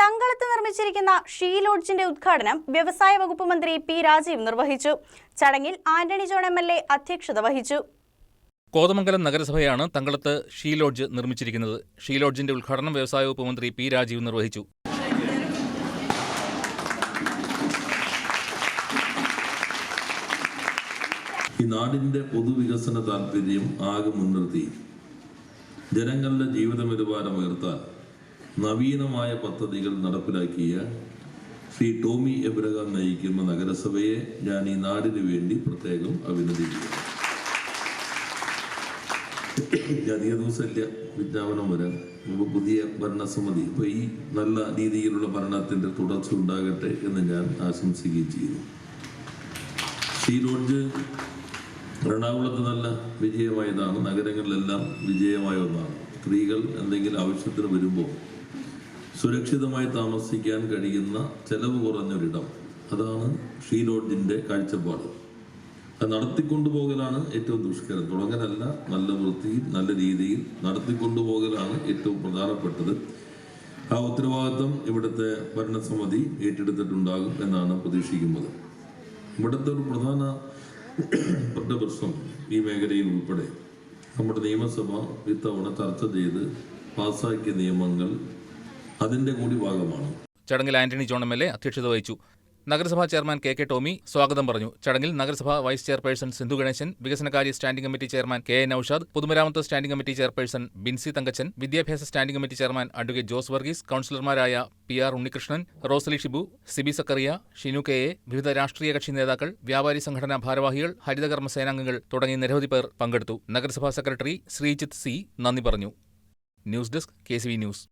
തങ്കളത്ത് നിർമ്മിച്ചിരിക്കുന്ന ഷീ ലോഡ്ജിന്റെ ഉദ്ഘാടനം വ്യവസായ വകുപ്പ് മന്ത്രി പി രാജീവ് നിർവഹിച്ചു. ചടങ്ങിൽ Antony John M L A അധ്യക്ഷത വഹിച്ചു. കോതമംഗലം നഗരസഭയാണ് തങ്കളത്ത് ഷീ ലോഡ്ജ് നിർമ്മിച്ചിരിക്കുന്നത്. ഷീ ലോഡ്ജിന്റെ ഉദ്ഘാടനം വ്യവസായ വകുപ്പ് മന്ത്രി പി രാജീവ് നിർവഹിച്ചു. ഈ നാടിന്റെ പൊതുവികസന താല്പര്യം ആകെ മുൻനിർത്തി. ജനങ്ങളുടെ ജീവിത നിലവാരം ഉയർത്താൻ നവീനമായ പദ്ധതികൾ നടപ്പിലാക്കിയ ശ്രീ ടോമി എബ്രഹാം നയിക്കുന്ന നഗരസഭയെ ഞാൻ ഈ നാടിനു വേണ്ടി പ്രത്യേകം അഭിനന്ദിക്കുന്നു. അധിക ദിവസമില്ല വിജ്ഞാപനം വരാൻ. ഇപ്പോൾ പുതിയ ഭരണസമിതി. ഇപ്പോൾ ഈ നല്ല രീതിയിലുള്ള ഭരണത്തിന്റെ തുടർച്ച ഉണ്ടാകട്ടെ എന്ന് ഞാൻ ആശംസിക്കുകയും ചെയ്യുന്നു. ഈ ലോഡ്ജ് എറണാകുളത്ത് നല്ല വിജയമായതാണ്. നഗരങ്ങളിലെല്ലാം വിജയമായ ഒന്നാണ്. സ്ത്രീകൾ എന്തെങ്കിലും ആവശ്യത്തിന് വരുമ്പോൾ സുരക്ഷിതമായി താമസിക്കാൻ കഴിയുന്ന ചെലവ് കുറഞ്ഞൊരിടം. അതാണ് ഷീ ലോഡ്ജിന്റെ കാഴ്ചപ്പാട്. അത് നടത്തിക്കൊണ്ടുപോകലാണ് ഏറ്റവും ദുഷ്കരം. തുടങ്ങലല്ല നല്ല വൃത്തിയിൽ നല്ല രീതിയിൽ നടത്തിക്കൊണ്ടുപോകലാണ് ഏറ്റവും പ്രധാനപ്പെട്ടത്. ആ ഉത്തരവാദിത്വം ഇവിടുത്തെ ഭരണസമിതി ഏറ്റെടുത്തിട്ടുണ്ടാകും എന്നാണ് പ്രതീക്ഷിക്കുന്നത്. ഇവിടുത്തെ ഒരു പ്രധാന പ്രശ്നം ഈ മേഖലയിൽ ഉൾപ്പെടെ. നമ്മുടെ നിയമസഭ ഇത്തവണ ചർച്ച ചെയ്ത് പാസാക്കിയ നിയമങ്ങൾ അതിന്റെ കൂടി ഭാഗമാണ്. ചടങ്ങിൽ Antony John M L A അധ്യക്ഷത വഹിച്ചു. നഗരസഭാ ചെയർമാൻ കെ കെ ടോമി സ്വാഗതം പറഞ്ഞു. ചടങ്ങിൽ നഗരസഭാ വൈസ് ചെയർപേഴ്സൺ സിന്ധു ഗണേശൻ വികസനകാര്യ standing committee chairman K A Naushad പൊതുമരാമത്ത് standing committee chairperson Binsy Thankachan വിദ്യാഭ്യാസ standing committee chairman advocate Jose Varghese കൌൺസിലർമാരായ P R Unnikrishnan Rosaly Shibu Siby Zacharia Shinu K A വിവിധ രാഷ്ട്രീയ കക്ഷി നേതാക്കൾ വ്യാപാരി സംഘടനാ ഭാരവാഹികൾ ഹരിതകർമ്മ സേനാംഗങ്ങൾ തുടങ്ങി നിരവധി പേർ പങ്കെടുത്തു. നഗരസഭാ സെക്രട്ടറി ശ്രീജിത്ത് സി നന്ദി പറഞ്ഞു. News desk K news.